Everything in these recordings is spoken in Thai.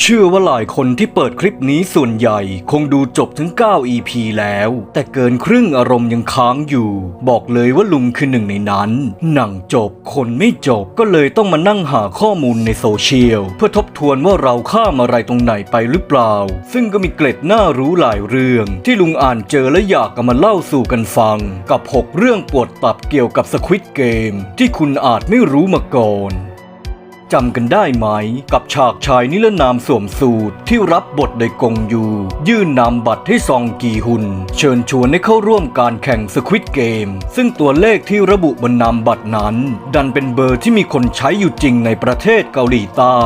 เชื่อว่าหลายคนที่เปิดคลิปนี้ส่วนใหญ่คงดูจบทั้ง9 EP แล้ว แต่เกินครึ่งอารมณ์ยังค้างอยู่ บอกเลยว่าลุงคือหนึ่งในนั้น หนังจบคนไม่จบก็เลยต้องมานั่งหาข้อมูลในโซเชียล เพื่อทบทวนว่าเราข้ามอะไรตรงไหนไปหรือเปล่า ซึ่งก็มีเกร็ดน่ารู้หลายเรื่อง ที่ลุงอ่านเจอและอยากมาเล่าสู่กันฟัง กับ 6 เรื่องปวดตับเกี่ยวกับสควิตเกมที่คุณอาจไม่รู้มาก่อน จำกันได้ไหม กับฉากชายนิรนามสวมสูทที่รับบทโดยกงยู ยื่นนามบัตรให้ซองกีฮุน เชิญชวนให้เข้าร่วมการแข่งสควิตเกม ซึ่งตัวเลขที่ระบุบนนามบัตรนั้น ดันเป็นเบอร์ที่มีคนใช้อยู่จริงในประเทศเกาหลีใต้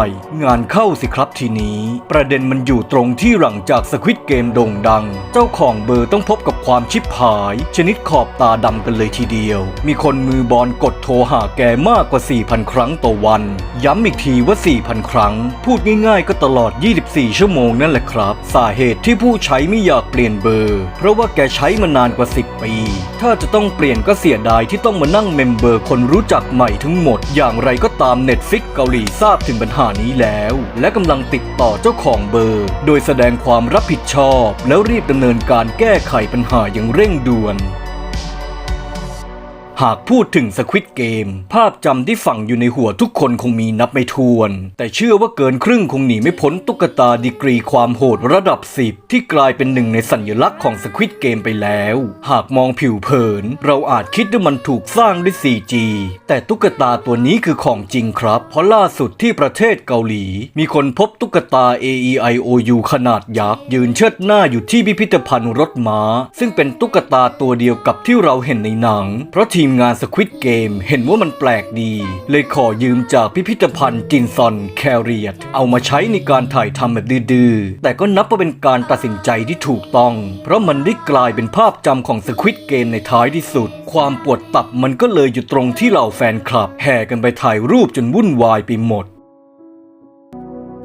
งานเข้าสิครับทีนี้ ประเด็นมันอยู่ตรงที่หลังจากสควิตเกมโด่งดัง เจ้าของเบอร์ต้องพบกับความชิบหาย ชนิดขอบตาดำกันเลยทีเดียว มีคนมือบอลกดโทรหาแกมากกว่า 4,000 ครั้งต่อวันยำอีกทีว่า 4,000 ครั้ง พูดง่ายๆ ก็ตลอด 24 ชั่วโมงนั่นแหละครับ สาเหตุที่ผู้ใช้ไม่อยากเปลี่ยนเบอร์ เพราะว่าแกใช้มานานกว่า 10 ปี ถ้าจะต้องเปลี่ยนก็เสียดายที่ต้องมานั่งเมมเบอร์คนรู้จักใหม่ทั้งหมด อย่างไรก็ตามเน็ตฟิกเกาหลีทราบถึงปัญหานี้แล้ว และกำลังติดต่อเจ้าของเบอร์ โดยแสดงความรับผิดชอบ แล้วรีบดำเนินการแก้ไขปัญหาอย่างเร่งด่วน หากพูดถึงสควิตเกม ภาพจำที่ฝังอยู่ในหัวทุกคนคงมีนับไม่ถ้วน แต่เชื่อว่าเกินครึ่งคงหนีไม่พ้นตุ๊กตาดีกรีความโหดระดับ 10 ที่กลายเป็นหนึ่งในสัญลักษณ์ของสควิตเกมไปแล้ว หากมองผิวเผิน เราอาจคิดว่ามันถูกสร้างด้วย CG แต่ตุ๊กตาตัวนี้คือของจริงครับ เพราะล่าสุดที่ประเทศเกาหลี มีคนพบตุ๊กตา AEIOU ขนาดยักษ์ยืนเชิดหน้าอยู่ที่พิพิธภัณฑ์รถม้า ซึ่งเป็นตุ๊กตาตัวเดียวกับที่เราเห็นในหนัง เพราะทีมงานสควิตเกมเห็นว่ามันแปลกดี เลยขอยืมจากพิพิธภัณฑ์จินซอนแคเรียตเอามาใช้ในการถ่ายทำแบบดื้อๆ แต่ก็นับว่าเป็นการตัดสินใจที่ถูกต้อง เพราะมันได้กลายเป็นภาพจำของสควิตเกมในท้ายที่สุด ความปวดตับมันก็เลยอยู่ตรงที่เหล่าแฟนคลับ แห่กันไปถ่ายรูปจนวุ่นวายไปหมด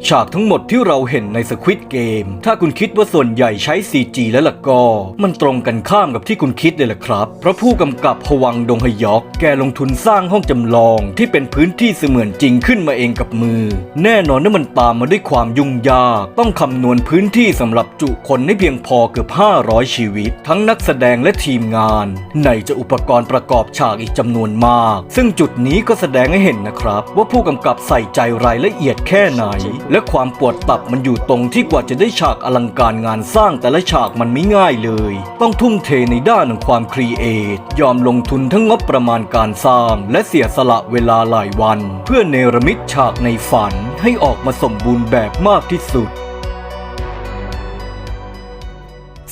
ฉากทั้งหมดที่เราเห็นในสควิตเกม ถ้าคุณคิดว่าส่วนใหญ่ใช้ CG แล้วล่ะก็ มันตรงกันข้ามกับที่คุณคิดเลยล่ะครับ เพราะผู้กำกับพวังดงฮยอก แกลงทุนสร้างห้องจำลองที่เป็นพื้นที่เสมือนจริงขึ้นมาเองกับมือ แน่นอนว่ามันตามมาด้วยความยุ่งยาก ต้องคำนวณพื้นที่สำหรับจุคนให้เพียงพอเกือบ 500 ชีวิต ทั้งนักแสดงและทีมงาน ไหนจะอุปกรณ์ประกอบฉากอีกจำนวนมาก ซึ่งจุดนี้ก็แสดงให้เห็นนะครับ ว่าผู้กำกับใส่ใจรายละเอียดแค่ไหนและความปวดตับมันอยู่ตรงที่กว่าจะได้ฉากอลังการงานสร้างแต่ละฉากมันไม่ง่ายเลย ต้องทุ่มเทในด้านของความครีเอทยอมลงทุนทั้งงบประมาณการสร้าง และเสียสละเวลาหลายวัน เพื่อเนรมิตฉากในฝันให้ออกมาสมบูรณ์แบบมากที่สุด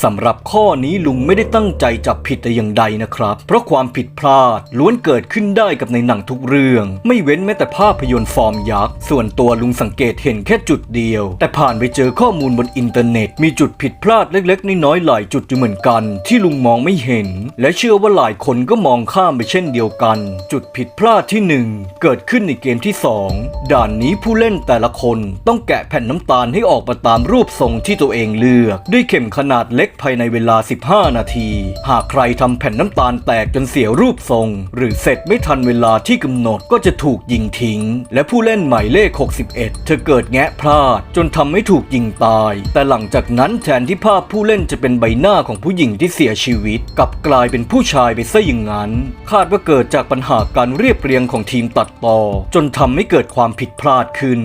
สำหรับข้อนี้ลุงไม่ได้ตั้งใจจับผิดแต่อย่างใดนะครับ เพราะความผิดพลาดล้วนเกิดขึ้นได้กับในหนังทุกเรื่อง ไม่เว้นแม้แต่ภาพยนตร์ฟอร์มยักษ์ส่วนตัวลุงสังเกตเห็นแค่จุดเดียว แต่ผ่านไปเจอข้อมูลบนอินเทอร์เน็ต มีจุดผิดพลาดเล็กๆน้อยๆหลายจุดอยู่เหมือนกัน ที่ลุงมองไม่เห็น และเชื่อว่าหลายคนก็มองข้ามไปเช่นเดียวกัน จุดผิดพลาดที่หนึ่งเกิดขึ้นในเกมที่สองด่านนี้ผู้เล่นแต่ละคนต้องแกะแผ่นน้ำตาลให้ออกมาตามรูปทรงที่ตัวเองเลือก ด้วยเข็มขนาดเล็กภายในเวลา 15 นาที หากใครทำแผ่นน้ำตาลแตกจนเสียรูปทรง หรือเสร็จไม่ทันเวลาที่กำหนดก็จะถูกยิงทิ้ง และผู้เล่นหมายเลข 61 เธอเกิดแงะพลาด จนทำให้ถูกยิงตาย แต่หลังจากนั้นแทนที่ภาพผู้เล่นจะเป็นใบหน้าของผู้หญิงที่เสียชีวิต กลับกลายเป็นผู้ชายไปซะอย่างนั้น คาดว่าเกิดจากปัญหาการเรียบเรียงของทีมตัดต่อ จนทำให้เกิดความผิดพลาดขึ้น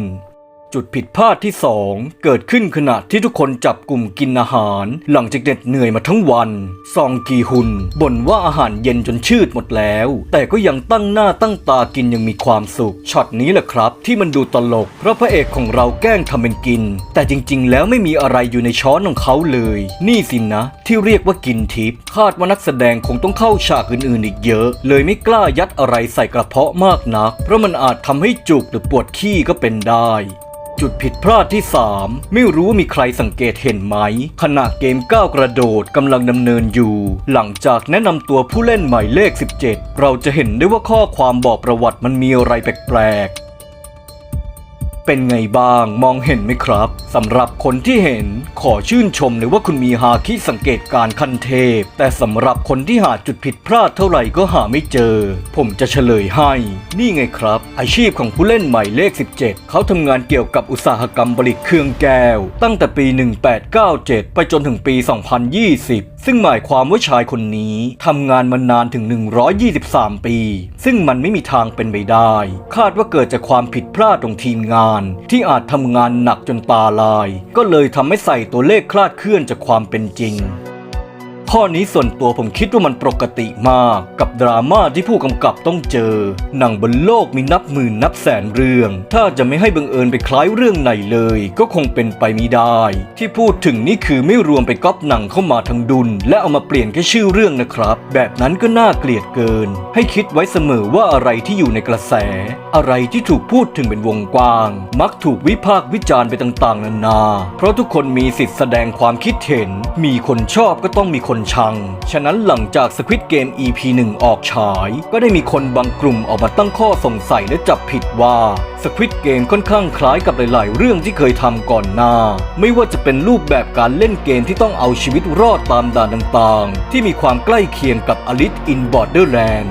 จุดผิดพลาดที่ 2 เกิดขึ้นขณะที่ทุกคนจับกลุ่มกินอาหาร หลังจากเหน็ดเหนื่อยมาทั้งวัน ซองกีฮุนบ่นว่าอาหารเย็นจนชืดหมดแล้ว แต่ก็ยังตั้งหน้าตั้งตากินยังมีความสุขช็อตนี้แหละครับ ที่มันดูตลก เพราะพระเอกของเราแกล้งทำเป็นกิน แต่จริงๆ แล้วไม่มีอะไรอยู่ในช้อนของเขาเลย นี่สินะ ที่เรียกว่ากินทิพย์คาดว่านักแสดงคงต้องเข้าฉากอื่นๆ อีกเยอะ เลยไม่กล้ายัดอะไรใส่กระเพาะมากนัก เพราะมันอาจทำให้จุกหรือปวดขี้ก็เป็นได้ จุดผิดพลาดที่ 3 ไม่รู้ว่ามีใครสังเกตเห็นไหม ขณะเกมก้าวกระโดดกำลังดำเนินอยู่ หลังจากแนะนำตัวผู้เล่นหมายเลข 17 เราจะเห็นได้ว่าข้อความบอกประวัติมันมีอะไรแปลกๆ เป็นไงบ้างมองเห็นไหมครับสำหรับคนที่เห็นขอชื่นชมเลยว่าคุณมีฮาคิสังเกตการคันเทพ แต่สำหรับคนที่หาจุดผิดพลาดเท่าไหร่ก็หาไม่เจอ ผมจะเฉลยให้ นี่ไงครับ อาชีพของผู้เล่นใหม่เลข 17 เขาทำงานเกี่ยวกับอุตสาหกรรมผลิตเครื่องแก้ว ตั้งแต่ปี 1897 ไปจนถึงปี 2020ซึ่งหมายความว่าชายคนนี้ทำงานมานานถึง 123 ปี ซึ่งมันไม่มีทางเป็นไปได้ คาดว่าเกิดจากความผิดพลาดของทีมงาน ที่อาจทำงานหนักจนตาลาย ก็เลยทำให้ใส่ตัวเลขคลาดเคลื่อนจากความเป็นจริง ข้อนี้ส่วนตัวผมคิดว่ามันปกติมากกับดราม่าที่ผู้กำกับต้องเจอ หนังบนโลกมีนับหมื่นนับแสนเรื่อง ถ้าจะไม่ให้บังเอิญไปคล้ายเรื่องไหนเลย ก็คงเป็นไปไม่ได้ ที่พูดถึงนี่คือไม่รวมไปก๊อปหนังเข้ามาทั้งดุล และเอามาเปลี่ยนแค่ชื่อเรื่องนะครับ แบบนั้นก็น่าเกลียดเกิน ให้คิดไว้เสมอว่าอะไรที่อยู่ในกระแส อะไรที่ถูกพูดถึงเป็นวงกว้าง มักถูกวิพากษ์วิจารณ์ไปต่างๆ นานา เพราะทุกคนมีสิทธิ์แสดงความคิดเห็น มีคนชอบก็ต้องมีคนชัง ฉะนั้นหลังจากสควิตเกม EP 1 ออกฉาย ก็ได้มีคนบางกลุ่มออกมาตั้งข้อสงสัยและจับผิดว่าสควิตเกมค่อนข้างคล้ายกับหลาย ๆ เรื่องที่เคยทำก่อนหน้า ไม่ว่าจะเป็นรูปแบบการเล่นเกมที่ต้องเอาชีวิตรอดตามด่านต่าง ๆ ที่มีความใกล้เคียงกับ Alice in Borderland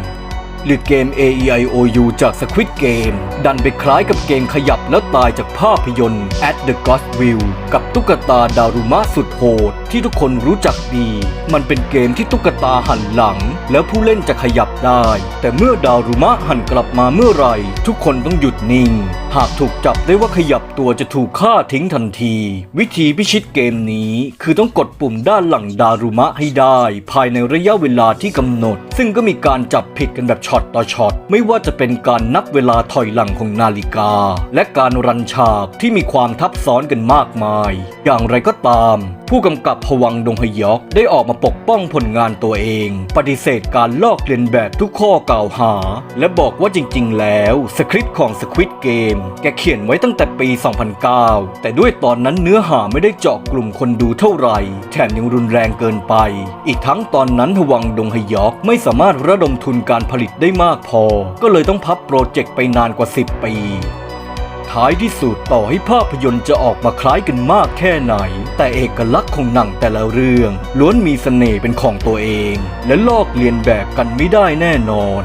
หรือเกม A E I O U จาก Squid Game ดันไปคล้ายกับเกมขยับแล้วตายจากภาพยนตร์ At the Godwill กับตุ๊กตาดารุมะสุดโหด ที่ทุกคนรู้จักดี มันเป็นเกมที่ตุ๊กตาหันหลัง แล้วผู้เล่นจะขยับได้ แต่เมื่อดารุมะหันกลับมาเมื่อไหร่ ทุกคนต้องหยุดนิ่ง หากถูกจับได้ว่าขยับตัวจะถูกฆ่าทิ้งทันที วิธีพิชิตเกมนี้คือต้องกดปุ่มด้านหลังดารุมะให้ได้ ภายในระยะเวลาที่กำหนด ซึ่งก็มีการจับผิดกันแบบช็อตต่อช็อต ไม่ว่าจะเป็นการนับเวลาถอยหลังของนาฬิกา และการรันฉากที่มีความทับซ้อนกันมากมาย อย่างไรก็ตาม ผู้กำกับพวังดงฮยอกได้ออกมาปกป้องผลงานตัวเอง ปฏิเสธการลอกเลียนแบบทุกข้อกล่าวหา และบอกว่าจริงๆ แล้วสคริปต์ของ Squid Game แกเขียนไว้ตั้งแต่ปี 2009 แต่ด้วยตอนนั้นเนื้อหาไม่ได้เจาะกลุ่มคนดูเท่าไหร่ แถมยังรุนแรงเกินไป อีกทั้งตอนนั้นพวังดงฮยอกไม่สามารถระดมทุนการผลิตได้มากพอ ก็เลยต้องพับโปรเจกต์ไปนานกว่า 10 ปี ท้ายที่สุดต่อให้ภาพยนตร์จะออกมาคล้ายกันมากแค่ไหน แต่เอกลักษณ์ของหนังแต่ละเรื่อง ล้วนมีเสน่ห์เป็นของตัวเอง และลอกเลียนแบบกันไม่ได้แน่นอน